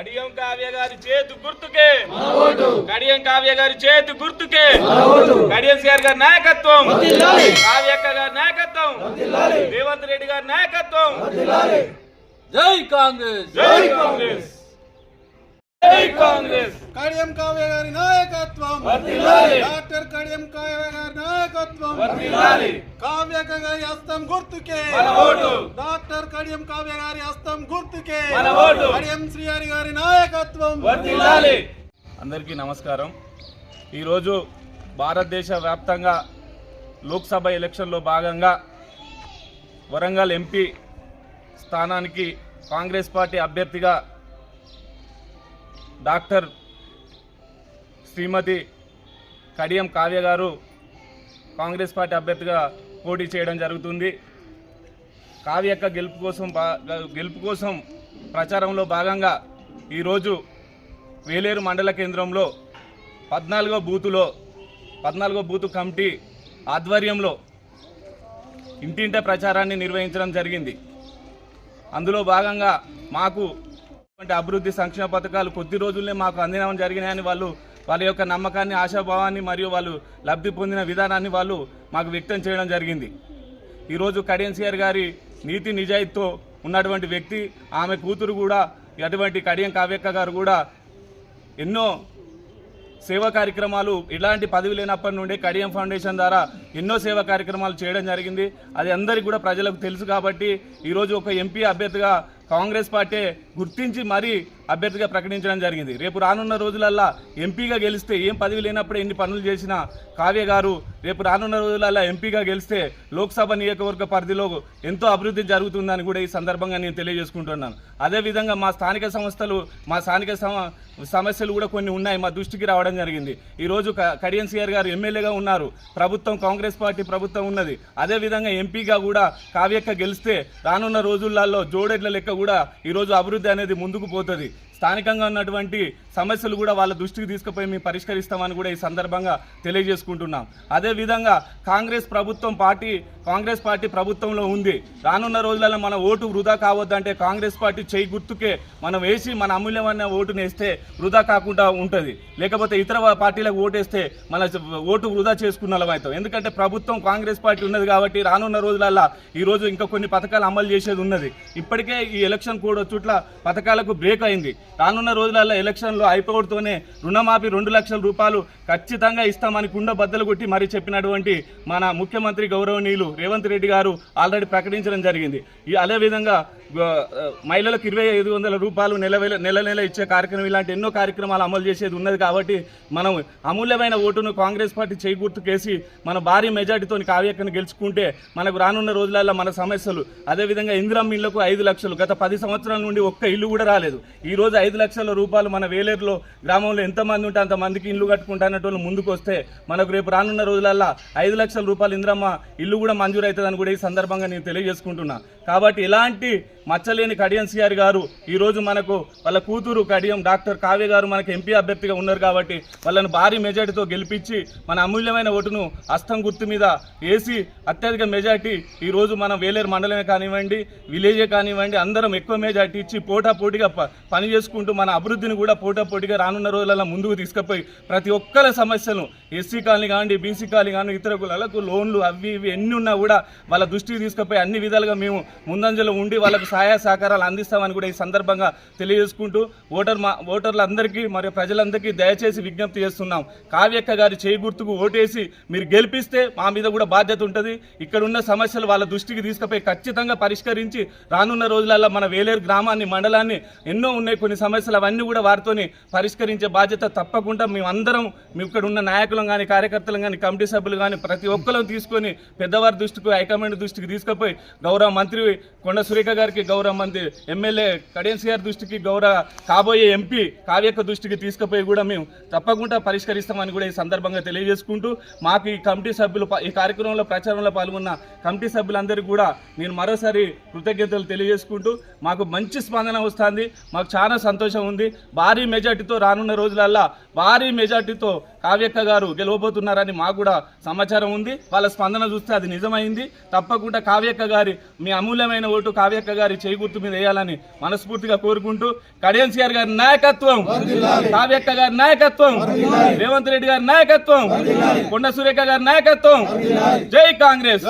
కడియం కావ్య గారి చేతు గుర్తుకే. కడియం కావ్య గారి చేతు గుర్తుకే. కడియం సిఆర్ గారి నాయకత్వం. కావ్యక్క గారి నాయకత్వం. రేవంత్ రెడ్డి గారి నాయకత్వం. జై కాంగ్రెస్. జై కాంగ్రెస్. కాంగ్రెస్ కడియం కావ్య గారి నాయకత్వం. డాక్టర్ కడియం కావ్య గారి నాయకత్వం. కావ్యక గారి హస్తం గుర్తుకే మన ఓటు. డాక్టర్ కడియం కావ్య గారి హస్తం గుర్తుకే మన ఓటు. కడియం శ్రీహరి గారి నాయకత్వం. అందరికీ నమస్కారం ఈరోజు భారతదేశ వ్యాప్తంగా లోక్సభ ఎలక్షన్లో భాగంగా వరంగల్ ఎంపీ స్థానానికి కాంగ్రెస్ పార్టీ అభ్యర్థిగా డాక్టర్ శ్రీమతి కడియం కావ్య గారు కాంగ్రెస్ పార్టీ అభ్యర్థిగా పోటీ చేయడం జరుగుతుంది. కావ్య యొక్క గెలుపు కోసం గెలుపు కోసం ప్రచారంలో భాగంగా ఈరోజు వేలేరు మండల కేంద్రంలో పద్నాలుగో బూతులో పద్నాలుగో బూతు కమిటీ ఆధ్వర్యంలో ఇంటింట ప్రచారాన్ని నిర్వహించడం జరిగింది. అందులో భాగంగా మాకు అభివృద్ధి సంక్షేమ పథకాలు కొద్ది రోజుల్నే మాకు అందినడం జరిగినాయని వాళ్ళు వాళ్ళ యొక్క నమ్మకాన్ని ఆశాభావాన్ని మరియు వాళ్ళు లబ్ధి పొందిన విధానాన్ని వాళ్ళు మాకు వ్యక్తం చేయడం జరిగింది. ఈరోజు కడియన్సీఆర్ గారి నీతి నిజాయితీతో ఉన్నటువంటి వ్యక్తి ఆమె కూతురు కూడా అటువంటి కడియం కావ్యక్క గారు కూడా ఎన్నో సేవా కార్యక్రమాలు ఇలాంటి పదవి లేనప్పటి నుండి కడియం ఫౌండేషన్ ద్వారా ఎన్నో సేవా కార్యక్రమాలు చేయడం జరిగింది. అది అందరికీ కూడా ప్రజలకు తెలుసు కాబట్టి ఈరోజు ఒక ఎంపీ అభ్యర్థిగా కాంగ్రెస్ పార్టీ గుర్తించి మరీ అభ్యర్థిగా ప్రకటించడం జరిగింది. రేపు రానున్న రోజులల్లా ఎంపీగా గెలిస్తే ఏం పదవి లేనప్పుడు ఎన్ని పనులు చేసిన కావ్య గారు రేపు రానున్న రోజులల్లా ఎంపీగా గెలిస్తే లోక్సభ నియోజకవర్గ పరిధిలో ఎంతో అభివృద్ధి జరుగుతుందని కూడా ఈ సందర్భంగా నేను తెలియజేసుకుంటున్నాను. అదేవిధంగా మా స్థానిక సంస్థలు మా స్థానిక సమ సమస్యలు కూడా కొన్ని ఉన్నాయి మా దృష్టికి రావడం జరిగింది. ఈరోజు క- సిఆర్ గారు ఎమ్మెల్యేగా ఉన్నారు. ప్రభుత్వం కాంగ్రెస్ పార్టీ ప్రభుత్వం ఉన్నది. అదేవిధంగా ఎంపీగా కూడా కావ్యక్క గెలిస్తే రానున్న రోజులలో జోడెడ్ల లెక్క కూడా ఈరోజు అభివృద్ధి అనేది ముందుకు పోతుంది. స్థానికంగా ఉన్నటువంటి సమస్యలు కూడా వాళ్ళ దృష్టికి తీసుకుపోయి మేము పరిష్కరిస్తామని కూడా ఈ సందర్భంగా తెలియజేసుకుంటున్నాం. అదేవిధంగా కాంగ్రెస్ ప్రభుత్వం పార్టీ కాంగ్రెస్ పార్టీ ప్రభుత్వంలో ఉంది. రానున్న రోజులలో మన ఓటు వృధా కావద్దంటే కాంగ్రెస్ పార్టీ చేయి గుర్తుకే మనం వేసి మన అమూల్యమైన ఓటుని వేస్తే వృధా కాకుండా ఉంటుంది. లేకపోతే ఇతర పార్టీలకు ఓటేస్తే మన ఓటు వృధా చేసుకున్న వాళ్ళం అవుతాం. ఎందుకంటే ప్రభుత్వం కాంగ్రెస్ పార్టీ ఉన్నది కాబట్టి రానున్న రోజులల్లో ఈ రోజు ఇంకా కొన్ని పథకాలు అమలు చేసేది ఉన్నది. ఇప్పటికే ఈ ఎలక్షన్ కూడా చుట్ల పథకాలకు బ్రేక్ అయింది. రానున్న రోజులలో ఎలక్షన్లో అయిపోవడంతోనే రుణమాఫీ రెండు లక్షల రూపాయలు ఖచ్చితంగా ఇస్తామని కుండ బద్దలు కొట్టి మరి చెప్పినటువంటి మన ముఖ్యమంత్రి గౌరవనీయులు రేవంత్ రెడ్డి గారు ఆల్రెడీ ప్రకటించడం జరిగింది. ఈ అదేవిధంగా మహిళలకు ఇరవై ఐదు వందల రూపాయలు నెల నెల నెల ఇచ్చే కార్యక్రమం ఇలాంటి ఎన్నో కార్యక్రమాలు అమలు చేసేది ఉన్నది కాబట్టి మనం అమూల్యమైన ఓటును కాంగ్రెస్ పార్టీ చేకూర్తుకేసి మన భారీ మెజార్టీతో కావ్యక్కను గెలుచుకుంటే మనకు రానున్న రోజులలో మన సమస్యలు. అదేవిధంగా ఇందిరమ్మ ఇళ్ళకు ఐదు లక్షలు. గత పది సంవత్సరాల నుండి ఒక్క ఇల్లు కూడా రాలేదు. ఈ రోజు ఐదు లక్షల రూపాయలు మన వేలేరులో గ్రామంలో ఎంతమంది ఉంటే అంతమందికి ఇల్లు కట్టుకుంటానటువంటి ముందుకు వస్తే మనకు రేపు రానున్న రోజులల్లో ఐదు లక్షల రూపాయలు ఇందిరమ్మ ఇల్లు కూడా మంజూరు అవుతుందని కూడా ఈ సందర్భంగా నేను తెలియజేసుకుంటున్నా. కాబట్టి ఇలాంటి మచ్చలేని కడియం సిఆర్ గారు ఈరోజు మనకు వాళ్ళ కూతురు కడియం డాక్టర్ కావ్య గారు మనకు ఎంపీ అభ్యర్థిగా ఉన్నారు కాబట్టి వాళ్ళని భారీ మెజార్టీతో గెలిపించి మన అమూల్యమైన ఓటును అస్తం గుర్తు మీద వేసి అత్యధిక మెజార్టీ ఈరోజు మన వేలేరు మండలమే కానివ్వండి విలేజే కానివ్వండి అందరం ఎక్కువ మెజార్టీ ఇచ్చి పోటా పోటీగా ప- పని చేసుకుంటూ మన అభివృద్ధిని కూడా పోటా పోటీగా రానున్న రోజులలో ముందుకు తీసుకుపోయి ప్రతి ఒక్కరి సమస్యలను ఎస్సీ కాలనీ కానివ్వండి బీసీ కాలనీ కానీ ఇతర కులాలకు లోన్లు అవి ఇవి ఎన్ని ఉన్నా కూడా వాళ్ళ దృష్టికి తీసుకుపోయి అన్ని విధాలుగా మేము ముందంజలో ఉండి వాళ్ళకు సహాయ సహకారాలు అందిస్తామని కూడా ఈ సందర్భంగా తెలియజేసుకుంటూ ఓటర్ మా ఓటర్లందరికీ మరియు ప్రజలందరికీ దయచేసి విజ్ఞప్తి చేస్తున్నాం. కావ్యక్క గారి చేయి గుర్తుకు ఓటేసి మీరు గెలిపిస్తే మా మీద కూడా బాధ్యత ఉంటుంది. ఇక్కడ ఉన్న సమస్యలు వాళ్ళ దృష్టికి తీసుకుపోయి ఖచ్చితంగా పరిష్కరించి రానున్న రోజులలో మన వేలేరు గ్రామాన్ని మండలాన్ని ఎన్నో ఉన్నాయి కొన్ని సమస్యలు అవన్నీ కూడా వారితోని పరిష్కరించే బాధ్యత తప్పకుండా మేమందరం మీ ఇక్కడ ఉన్న నాయకులం కానీ కార్యకర్తలు కానీ కమిటీ సభ్యులు కానీ ప్రతి ఒక్కరూ తీసుకొని పెద్దవారి దృష్టికి హైకమాండ్ దృష్టికి తీసుకుపోయి గౌరవ మంత్రి కొండ సురేఖ గారికి గౌరవ మంది ఎమ్మెల్యే కడియన్స్ గారి దృష్టికి గౌరవ కాబోయే ఎంపీ కావ్యక్క దృష్టికి తీసుకుపోయి కూడా మేము తప్పకుండా పరిష్కరిస్తామని కూడా ఈ సందర్భంగా తెలియజేసుకుంటూ మాకు ఈ కమిటీ సభ్యులు ఈ కార్యక్రమంలో ప్రచారంలో పాల్గొన్న కమిటీ సభ్యులందరికీ కూడా నేను మరోసారి కృతజ్ఞతలు తెలియజేసుకుంటూ మాకు మంచి స్పందన వస్తుంది. మాకు చాలా సంతోషం ఉంది. భారీ మెజార్టీతో రానున్న రోజులల్లా భారీ మెజార్టీతో కావ్యక్క గారు గెలవబోతున్నారని మాకు కూడా సమాచారం ఉంది. వాళ్ళ స్పందన చూస్తే అది నిజమైంది. తప్పకుండా కావ్యక్క గారి మీ అమూల్యమైన ఓటు కావ్యక్క గారి గారి చేయి గుర్తు మీద వేయాలని మనస్ఫూర్తిగా కోరుకుంటూ కడియన్సీఆర్ గారి నాయకత్వం కావ్యక్క గారి నాయకత్వం రేవంత్ రెడ్డి గారి నాయకత్వం కొండ సురేఖ గారి నాయకత్వం. జై కాంగ్రెస్.